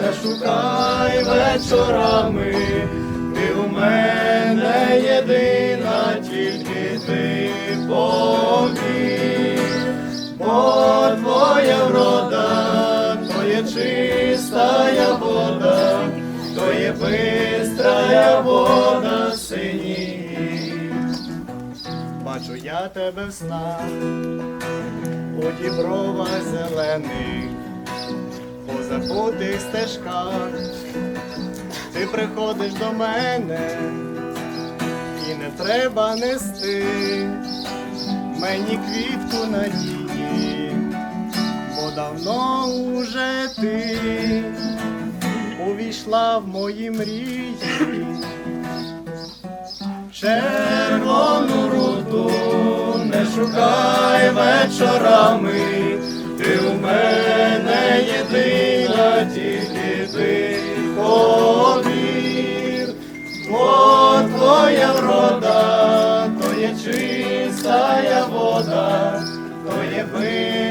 Не шукай вечорами, ти у мене єдина, тільки ти повір, бо твоя врода, то є чистая вода, то є бистрая вода синій. Бачу я тебе в снах, у дібровах зелених, забутих стежках, ти приходиш до мене, і не треба нести мені квітку надії, бо давно уже ти увійшла в мої мрії. Червону руту не шукай вечорами, ти повір, бо твоя врода, то є чистая вода, то є бистрая